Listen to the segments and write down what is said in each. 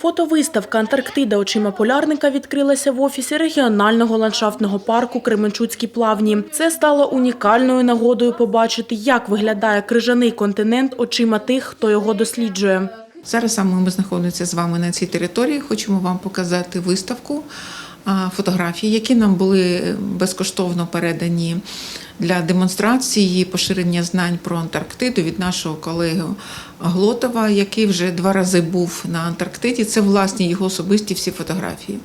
Фотовиставка Антарктида очима полярника відкрилася в офісі регіонального ландшафтного парку Кременчуцькі плавні. Це стало унікальною нагодою побачити, як виглядає крижаний континент очима тих, хто його досліджує. Зараз саме ми знаходимося з вами на цій території. Хочемо вам показати виставку а, фотографій, які нам були безкоштовно передані для демонстрації поширення знань про Антарктиду від нашого колеги Глотова, який вже два рази був на Антарктиді. Це власні його особисті всі фотографії.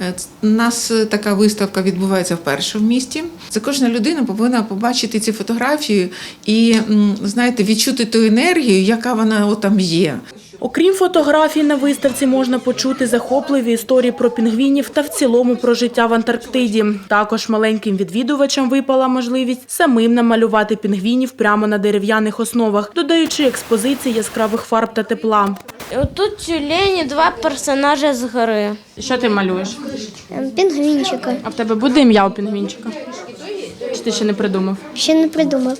Е, У нас е, така виставка відбувається вперше в місті. Це кожна людина повинна побачити ці фотографії і знаєте, відчути ту енергію, яка вона там є. Окрім фотографій, на виставці можна почути захопливі історії про пінгвінів та в цілому про життя в Антарктиді. Також маленьким відвідувачам випала можливість самим намалювати пінгвінів прямо на дерев'яних основах, додаючи експозиції яскравих фарб та тепла. Тут тюлені два персонажі з гори. Що ти малюєш? Ем, Пінгвінчика. А в тебе буде ім'я у пінгвінчика? Чи ти ще не придумав? Ще не придумав.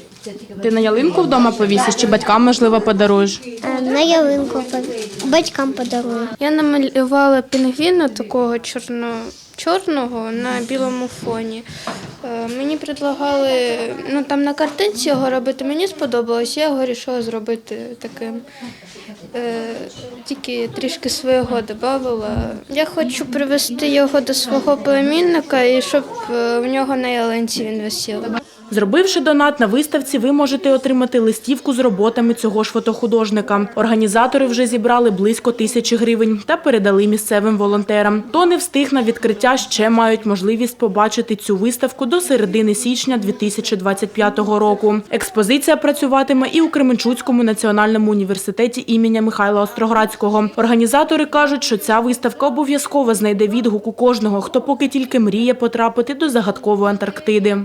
Ти на ялинку вдома повісиш чи батькам, можливо, подаруєш? Ем, На ялинку батькам подарую. Я намалювала пінгвіна такого чорно, чорного на білому фоні. Е, Мені предлагали ну, там на картинці його робити, мені сподобалось, я його вирішила зробити таким. Е, Тільки трішки свого додавала. Я хочу привести його до свого племінника і щоб е, в нього на ялинці він висів. Зробивши донат на виставці, ви можете отримати листівку з роботами цього ж фотохудожника. Організатори вже зібрали близько тисячі гривень та передали місцевим волонтерам. Хто не встиг на відкриття, ще мають можливість побачити цю виставку до середини січня 2025 року. Експозиція працюватиме і у Кременчуцькому національному університеті імені Михайла Остроградського. Організатори кажуть, що ця виставка обов'язково знайде відгук у кожного, хто поки тільки мріє потрапити до загадкової Антарктиди.